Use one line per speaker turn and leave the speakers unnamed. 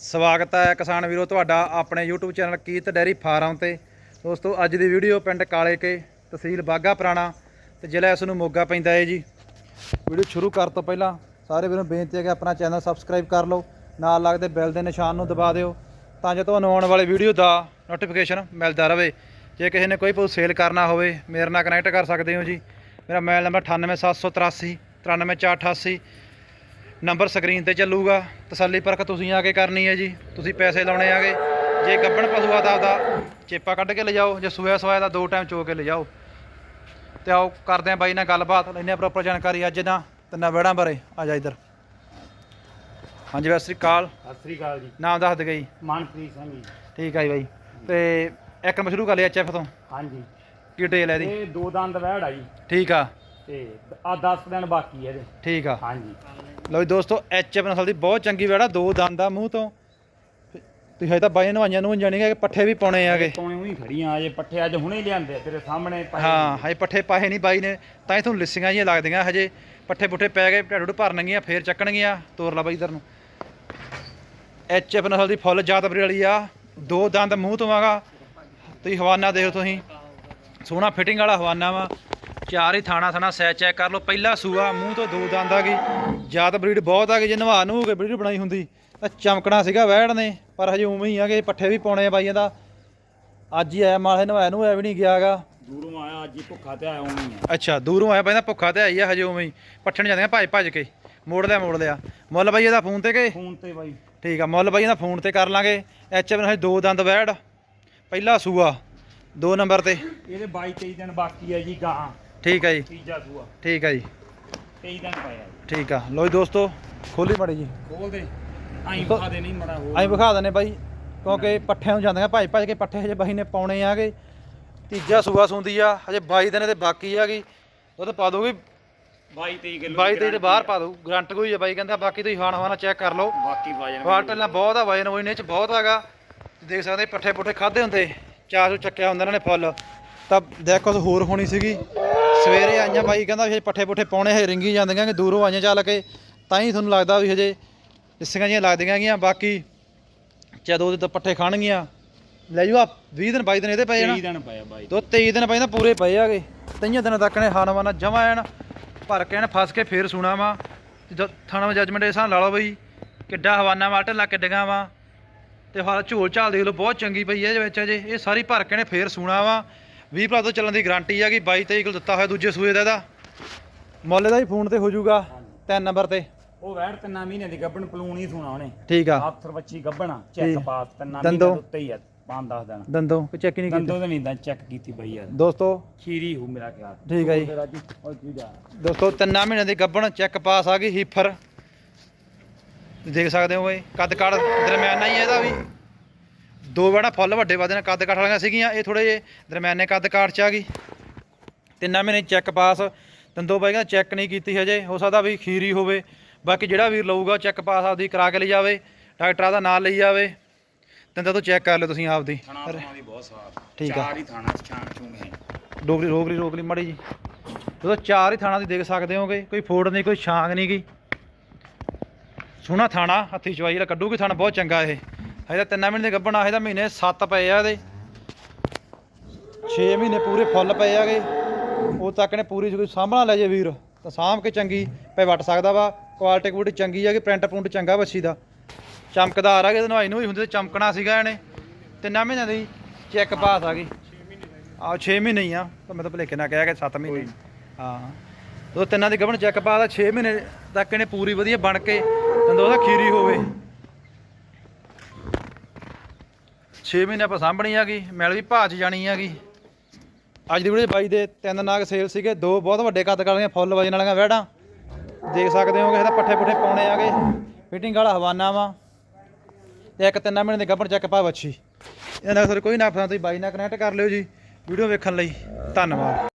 ਸਵਾਗਤ ਹੈ ਕਿਸਾਨ ਵੀਰੋ ਤੁਹਾਡਾ ਆਪਣੇ YouTube ਚੈਨਲ ਕੀਤ ਡੈਰੀ ਫਾਰਮ ਤੇ। ਦੋਸਤੋ, ਅੱਜ ਦੀ ਵੀਡੀਓ ਪਿੰਡ ਕਾਲੇ ਕੇ ਤਹਿਸੀਲ ਬਾਗਾ ਪੁਰਾਣਾ ਤੇ ਜ਼ਿਲ੍ਹਾ ਇਸ ਨੂੰ ਮੋਗਾ ਪੈਂਦਾ ਹੈ ਜੀ। ਵੀਡੀਓ ਸ਼ੁਰੂ ਕਰਨ ਤੋਂ ਪਹਿਲਾਂ ਸਾਰੇ ਵੀਰਾਂ ਬੇਨਤੀ ਹੈ ਕਿ ਆਪਣਾ ਚੈਨਲ ਸਬਸਕ੍ਰਾਈਬ ਕਰ ਲਓ, ਨਾਲ ਲੱਗਦੇ ਬੈਲ ਦੇ ਨਿਸ਼ਾਨ ਨੂੰ ਦਬਾ ਦਿਓ ਤਾਂ ਜੋ ਤੁਹਾਨੂੰ ਆਉਣ ਵਾਲੇ ਵੀਡੀਓ ਦਾ ਨੋਟੀਫਿਕੇਸ਼ਨ ਮਿਲਦਾ ਰਹੇ। ਜੇ ਕਿਸੇ ਨੇ ਕੋਈ ਪਸ਼ੂ ਸੇਲ ਕਰਨਾ ਹੋਵੇ, ਮੇਰੇ ਨਾਲ ਕਨੈਕਟ ਕਰ ਸਕਦੇ ਹੋ ਜੀ। ਮੇਰਾ ਮੋਬਾਈਲ ਨੰਬਰ 98783 93488 ਨੰਬਰ ਸਕਰੀਨ ਤੇ ਚੱਲੂਗਾ। ਤਸੱਲੀ ਪਰਖ ਤੁਸੀਂ ਆ ਕੇ ਕਰਨੀ ਹੈ ਜੀ। ਤੁਸੀਂ ਪੈਸੇ ਲਾਉਣੇ ਆਗੇ। ਜੇ ਗੱਬਣ ਪਸ਼ੂ ਆ ਤਾਂ ਆਪਦਾ ਚੇਪਾ ਕੱਢ ਕੇ ਲਿਜਾਓ। ਜੇ ਸੂਆ ਸਵਾਇਆ ਦਾ ਦੋ ਟਾਈਮ ਚੋ ਕੇ ਲਿਜਾਓ। ਤੇ ਆਓ ਕਰਦੇ ਆ ਬਾਈ ਨਾਲ ਗੱਲਬਾਤ। ਲੈਨੇ ਆ ਪ੍ਰੋਪਰ ਜਾਣਕਾਰੀ ਅੱਜ ਦਾ। ਤਿੰਨਾਂ ਵਿਹੜਾਂ ਬਾਰੇ। ਆ ਜਾ ਇੱਧਰ। ਹਾਂਜੀ ਸਤਿ ਸ੍ਰੀ ਅਕਾਲ।
ਸਤਿ ਸ੍ਰੀ ਅਕਾਲ ਜੀ।
ਨਾਮ ਦੱਸ ਦੇ ਗਈ
ਮਨਪ੍ਰੀਤ ਸਿੰਘ ਜੀ।
ਠੀਕ ਆ ਜੀ ਬਾਈ। ਤੇ ਇੱਕ ਨੰਬਰ ਸ਼ੁਰੂ ਕਰ ਲਿਆ ਐਚਐਫ ਤੋਂ।
ਹਾਂਜੀ।
ਕੀ ਡਿਟੇਲ ਹੈ ਇਹਦੀ?
ਇਹ ਦੋ ਦੰਦ ਵਹਿੜ ਆ ਜੀ।
ਠੀਕ ਆ।
ਤੇ ਆ 10 ਦਿਨ ਬਾਕੀ ਹੈ ਇਹਦੇ।
ਠੀਕ ਆ।
ਹਾਂਜੀ।
ਲਓ ਦੋਸਤੋ ਐਚਐਫ ਨਸਲ ਦੀ ਬਹੁਤ ਚੰਗੀ ਵਿਹੜਾ ਦੋ ਦੰਦ ਆ ਮੂੰਹ ਤੋਂ। ਤੁਸੀਂ ਹਜੇ ਤਾਂ ਬਾਈ ਨਵਾਈਆਂ ਨੂੰ ਜਾਣੀਗੇ ਕਿ ਪੱਠੇ ਵੀ ਪਾਉਣੇ ਆਗੇ
ਤੋਵੇਂ ਉਹੀ ਖੜੀਆਂ ਅਜੇ ਪੱਠੇ ਅੱਜ ਹੁਣੇ ਲਿਆਂਦੇ ਆ, ਤੇਰੇ ਸਾਹਮਣੇ ਪਏ
ਹਾਂ ਹਜੇ ਪੱਠੇ ਪਾਏ ਨਹੀਂ ਬਾਈ ਨੇ ਤਾਂ ਹੀ ਤੁਹਾਨੂੰ ਲਿੱਸੀਆਂ ਜੀਆਂ ਲੱਗਦੀਆਂ ਹਜੇ ਪੱਠੇ ਪੁੱਠੇ ਪੈ ਗਏ ਢੱਡ ਭਰਨਗੀਆਂ ਫੇਰ ਚੱਕਣਗੀਆਂ ਤੋਰ ਲਾ ਬਾਈ ਇਧਰ ਨੂੰ। ਐਚਐਫ ਨਸਲ ਦੀ ਫੁੱਲ ਜਾਤ ਬਰੀ ਵਾਲੀ ਆ ਦੋ ਦੰਦ ਮੂੰਹ ਤੋਂ ਆਗਾ। ਤੁਸੀਂ ਹਵਾਨਾ ਦੇਖੋ ਤੁਸੀਂ ਸੋਹਣਾ ਫਿਟਿੰਗ ਵਾਲਾ ਹਵਾਨਾ ਵਾ। ਚਾਰ ਹੀ ਥਾਣਾ ਥਾਣਾ ਸੈ ਚੈੱਕ ਕਰ ਲਓ ਪਹਿਲਾ ਸੂਆ ਮੂੰਹ ਤੋਂ ਦੋ ਦੰਦ ਆ ਗਈ। ਜਾਤ ਬਰੀਡ ਬਹੁਤ ਆ ਗਈ ਜੇ ਨਵਾ ਨੂੰ ਕੇ ਬਰੀਡ ਬਣਾਈ ਹੁੰਦੀ। ਤਾਂ ਚਮਕਣਾ ਸੀਗਾ ਵਹਿੜ ਨੇ ਪਰ ਹਜੇ ਉਵੇਂ ਹੀ ਆ ਕਿ ਪੱਠੇ ਵੀ ਪਾਉਣੇ ਆ ਬਾਈਆਂ ਦਾ। ਅੱਜ ਹੀ ਆਇਆ ਮਾਲੇ ਨਵਾਇਆ ਨੂੰ ਐ ਵੀ ਨਹੀਂ ਗਿਆਗਾ
ਦੂਰੋਂ ਆਇਆ ਅੱਜ ਹੀ ਭੁੱਖਾ ਤੇ ਆਇਆ ਉਵੇਂ ਹੀ ਆ।
ਅੱਛਾ ਦੂਰੋਂ ਆਇਆ ਪੈਂਦਾ ਭੁੱਖਾ ਤੇ ਆਈ ਆ ਹਜੇ ਉਵੇਂ ਹੀ। ਪੱਠਣ ਜਾਂਦੇ ਆ ਭੱਜ ਭੱਜ ਕੇ। ਮੋੜ ਲਿਆ ਮੋੜ ਲਿਆ। ਮੁੱਲ ਬਾਈ ਇਹਦਾ ਫੋਨ ਤੇ ਕੇ?
ਫੋਨ ਤੇ ਬਾਈ।
ਠੀਕ ਆ ਮੁੱਲ ਬਾਈ ਇਹਦਾ ਫੋਨ ਤੇ ਕਰ ਲਾਂਗੇ। ਐਚ ਐਮ ਹਜੇ ਦੋ ਦੰਦ ਵੈੜ ਪਹਿਲਾ ਸੂਆ ਦੋ ਨੰਬਰ ਤੇ।
ਇਹਦੇ 22 23 ਦਿਨ ਬਾਕੀ ਹੈ ਜੀ ਗਾਂ
ਠੀਕ ਆ ਜੀ।
ਤੀਜਾ ਸੂਆ।
ਠੀਕ ਆ ਜੀ।
23 ਪਾਇਆ
ਠੀਕ ਆ। ਲੋ ਜੀ ਦੋਸਤੋ ਖੋਲੀ ਮੜੀ ਜੀ।
ਖੋਲ ਦੇ। ਆਈ ਵਿਖਾ ਦੇ ਨਹੀਂ ਮੜਾ ਹੋਰ।
ਅਸੀਂ ਵਿਖਾ ਦਿੰਨੇ ਬਾਈ ਕਿਉਂਕਿ ਪੱਠਿਆਂ ਨੂੰ ਜਾਂਦੀਆਂ ਭੱਜ ਭੱਜ ਕੇ ਪੱਠੇ ਹਜੇ ਬਾਈ ਨੇ ਪਾਉਣੇ ਆਗੇ। ਤੀਜਾ ਸੂਆ ਸੁੰਦੀ ਆ ਹਜੇ 22 ਦਿਨ ਤੇ ਬਾਕੀ ਆਗੀ ਉਹ ਪਾ ਦੋਗੇ
22 23 ਕਿਲੋ
22 ਤੇ ਬਾਹਰ ਪਾ ਦੋ ਗਰੰਟ ਕੋਈ ਆ ਬਾਈ ਕਹਿੰਦਾ ਬਾਕੀ ਤੁਸੀਂ ਖਾਣ ਖਾਣਾ ਚੈੱਕ ਕਰ ਲਓ।
ਬਾਕੀ ਵਾਜਨ
ਕੁਆਟਲਾਂ ਬਹੁਤ ਆ ਵਜਨ ਵਜਨ ਇਹ ਚ ਬਹੁਤ ਹੈਗਾ। ਦੇਖ ਸਕਦੇ ਪੱਠੇ ਪੁੱਠੇ ਖਾਦੇ ਹੁੰਦੇ। ਚਾਰ ਸੌ ਚੱਕਿਆ ਹੁੰਦਾ ਇਹਨਾਂ ਨੇ ਫੁੱਲ। ਤਾਂ ਦੇਖੋ ਹੋਰ ਹੋਣੀ ਸੀਗੀ। ਸਵੇਰੇ ਆਈਆਂ ਬਾਈ ਕਹਿੰਦਾ ਵੀ ਹਜੇ ਪੱਠੇ ਪੁੱਠੇ ਪਾਉਣੇ ਹੈ ਰਿੰਗੀ ਜਾਂਦੀਆਂ ਕਿ ਦੂਰੋਂ ਆਈਆਂ ਚੱਲ ਕੇ ਤਾਂ ਹੀ ਤੁਹਾਨੂੰ ਲੱਗਦਾ ਵੀ ਹਜੇ ਲਿਸੀਆਂ ਜੀਆਂ ਲੱਗਦੀਆਂ ਗੀਆਂ। ਬਾਕੀ ਜਦੋਂ ਦੇ ਪੱਠੇ ਖਾਣਗੀਆਂ ਲੈ ਜੂ ਆ 20 ਦਿਨ 22 ਦਿਨ ਇਹਦੇ ਪਏ ਜਾਣਾ
23 ਦਿਨ ਪਾਇਆ ਬਾਈ।
ਦੋ 23 ਦਿਨ ਪਏ ਨਾ ਪੂਰੇ ਪਏ ਆਗੇ ਤਈਆਂ ਦਿਨਾਂ ਤੱਕ ਨੇ ਹਾਨਵਾਨਾ ਜਮਾ ਐਨ ਭਰ ਕੇ ਐਨ ਫਸ ਕੇ ਫੇਰ ਸੁਣਾ ਵਾ। ਥਾਣਾ ਜੱਜਮੈਂਟ ਇਸ ਲਾ ਲਓ ਬਈ ਕਿੱਡਾ ਹਵਾਨਾ ਵਾ ਢੱਲਾ ਕਿੱਡੀਆਂ ਵਾ। ਤੇ ਹਾਲ ਝੋਲ ਝਾਲ ਦੇਖ ਲਓ ਬਹੁਤ ਚੰਗੀ ਪਈ ਹੈ ਇਹਦੇ ਵਿੱਚ ਅਜੇ। ਇਹ ਸਾਰੀ ਭਰ ਕੇ ਨੇ ਫੇਰ ਸੁਣਾ ਵਾ। 20 ਭਰਾ ਤੋਂ ਚੱਲਣ ਦੀ ਗਾਰੰਟੀ ਹੈਗੀ 22 23 ਕਿਲੋ ਦਿੱਤਾ ਹੋਇਆ ਦੂਜੇ ਸੂਏ ਦਾ ਇਹਦਾ। ਮੁੱਲ ਦਾ ਹੀ ਫੋਨ ਤੇ ਹੋ ਜਾਊਗਾ ਤਿੰਨ ਨੰਬਰ ਤੇ।
ਉਹ ਵਹਿੜ ਤਿੰਨਾਂ ਮਹੀਨੇ ਦੀ ਗੱਬਣ ਪਲੂਣ ਹੀ ਸੁਣਾ ਉਹਨੇ।
ਠੀਕ ਆ।
ਆਥਰ ਬੱਚੀ ਗੱਬਣਾ ਚੈੱਕ। ਪਾਸ ਤਿੰਨਾਂ? ਮਹੀਨੇ ਦੇ ਉੱਤੇ ਹੀ ਆ 5-10 ਦਿਨ।
ਦੰਦੋਂ। ਕੋਈ ਚੈੱਕ ਨਹੀਂ ਕੀਤਾ?
ਦੰਦੋਂ ਤੇ ਨਹੀਂ ਤਾਂ ਚੈੱਕ ਕੀਤੀ ਬਈ ਯਾਰ।
ਦੋਸਤੋ।
ਖੀਰੀ ਹੋ ਮੇਰਾ ਖਿਆਲ।
ਠੀਕ ਆ ਜੀ।
ਦਾ
ਦੋਸਤੋ ਤਿੰਨਾਂ ਮਹੀਨਿਆਂ ਦੀ ਗੱਬਣ ਚੈੱਕ ਪਾਸ ਆ ਗਈ ਹੀਫਰ। ਦੇਖ ਸਕਦੇ ਹੋ ਏ ਕੱਦ ਕਾਠ ਦਰਮਿਆਨਾ ਹੀ ਹੈ ਇਹਦਾ ਵੀ। ਦੋ ਬੜਾ ਫੁੱਲ ਵੱਡੇ ਵਾਦੇ ਨੇ ਕੱਦ ਕਾਠ ਵਾਲੀਆਂ ਸੀਗੀਆਂ ਇਹ ਥੋੜੇ ਜੇ ਦਰਮਿਆਨੇ ਕੱਦ ਕਾਠ ਚ ਆ ਗਈ। ਤਿੰਨਾਂ ਮਹੀਨੇ ਚੈੱਕ ਪਾਸ ਤੰਦੋ ਬਾਈਆਂ ਚੈੱਕ ਨਹੀਂ ਕੀਤੀ ਹਜੇ ਹੋ ਸਕਦਾ ਵੀ ਖੀਰੀ ਹੋਵੇ ਬਾਕੀ ਜਿਹੜਾ ਵੀਰ ਲਊਗਾ ਚੈੱਕ ਪਾਸ ਆਪਦੀ ਕਰਾ ਕੇ ਲਈ ਜਾਵੇ ਡਾਕਟਰਾਂ ਦਾ ਨਾਲ ਲਈ ਜਾਵੇ। ਤੰਦਾ ਤੋਂ ਚੈੱਕ ਕਰ ਲਿਓ ਤੁਸੀਂ ਆਪਦੀ।
ਥਾਣਾ ਥਾਣਾ ਦੀ ਬਹੁਤ ਸਾਫ਼।
ਠੀਕ ਆ।
ਚਾਰ ਹੀ ਥਾਣਾ ਛਾਂ ਚੂੰਗ ਹੈ
ਡੋਗਰੀ ਰੋਗਰੀ ਰੋਗਲੀ ਮੜੀ ਜੀ। ਜਦੋਂ ਚਾਰ ਹੀ ਥਾਣਾ ਦੀ ਦੇਖ ਸਕਦੇ ਹੋਗੇ ਕੋਈ ਫੋੜ ਨਹੀਂ ਕੋਈ ਛਾਂਗ ਨਹੀਂ ਗਈ ਸੋਹਣਾ ਥਾਣਾ ਹੱਥੀ ਚਵਾਈ ਜਿਹੜਾ ਕੱਢੂਗੀ ਥਾਣਾ ਬਹੁਤ ਚੰਗਾ ਇਹ। ਹਜੇ ਤਾਂ ਤਿੰਨਾਂ ਮਹੀਨੇ ਦੇ ਗੱਭਣਾ ਹਜੇ ਤਾਂ ਮਹੀਨੇ 7 ਪਏ ਆ ਇਹਦੇ। 6 ਮਹੀਨੇ ਪੂਰੇ ਫੁੱਲ ਪਏ ਆਗੇ ਉਹ ਤੱਕ ਨੇ ਪੂਰੀ ਕੋਈ ਸਾਂਭਣਾ ਲੈ ਜੇ ਵੀਰ। ਤਾਂ ਸਾਂਭ ਕੇ ਚੰਗੀ ਪੈ ਵੱਟ ਸਕਦਾ ਵਾ। ਕੁਆਲਿਟੀ ਕੁਆਲਿਟੀ ਚੰਗੀ ਆ ਕਿ ਪ੍ਰਿੰਟ ਪ੍ਰਿੰਟ ਚੰਗਾ ਬੱਛੀ ਦਾ। ਚਮਕਦਾਰ ਆ ਕਿ ਨਵਾਈ ਨੂੰ ਹੀ ਹੁੰਦੇ ਚਮਕਣਾ ਸੀਗਾ ਇਹਨੇ। ਤਿੰਨਾਂ ਮਹੀਨਿਆਂ ਦੀ ਚੈੱਕ ਪਾਸ ਆ ਗਈ। ਆ 6 ਮਹੀਨੇ ਹੀ ਆ। ਤਾਂ ਮੈਂ ਤਾਂ ਭਲੇਖੇ ਨਾਲ ਕਿਹਾ ਕਿ 7 ਮਹੀਨੇ। ਹਾਂ। ਉਹ ਤਿੰਨਾਂ ਦੀ ਗਵਨ ਚੈੱਕ ਪਾ ਦਾ 6 ਮਹੀਨੇ ਤੱਕ ਇਹਨੇ ਪੂਰੀ ਵਧੀਆ ਬਣ ਕੇ ਤੰਦੋ ਉਹਦਾ ਖੀਰੀ ਹੋਵੇ। 6 ਮਹੀਨੇ ਆਪਾਂ ਸਾਂਭਣੀ ਹੈਗੀ, ਮੈਲ ਵੀ ਭਾਜ ਜਾਣੀ ਹੈਗੀ। ਅੱਜ ਦੀ ਵੀਡੀਓ ਬਾਈ ਦੇ ਤਿੰਨ ਨਾਗ ਸੇਲ ਸੀਗੇ, ਦੋ ਬਹੁਤ ਵੱਡੇ ਕੱਦ ਵਾਲੀਆਂ ਫੁੱਲ ਵਜਨ ਵਾਲੀਆਂ ਵੈੜਾਂ ਦੇਖ ਸਕਦੇ ਹੋਗੇ, ਇਹਦਾ ਪੱਠੇ ਪੁੱਠੇ ਪਾਉਣੇ ਆਗੇ ਫਿਟਿੰਗ ਵਾਲਾ ਹਵਾਨਾ ਵਾ। ਇੱਕ ਤਿੰਨਾਂ ਮਹੀਨੇ ਦੇ ਗੱਭਰ ਚੱਕ ਪਾ ਵੱਛੀ ਇਹਨਾਂ ਦਾ ਕੋਈ ਨਾ ਫਸਾਂ ਤੁਸੀਂ ਬਾਈ ਨਾਲ ਕਨੈਕਟ ਕਰ ਲਿਓ ਜੀ। ਵੀਡੀਓ ਵੇਖਣ ਲਈ ਧੰਨਵਾਦ।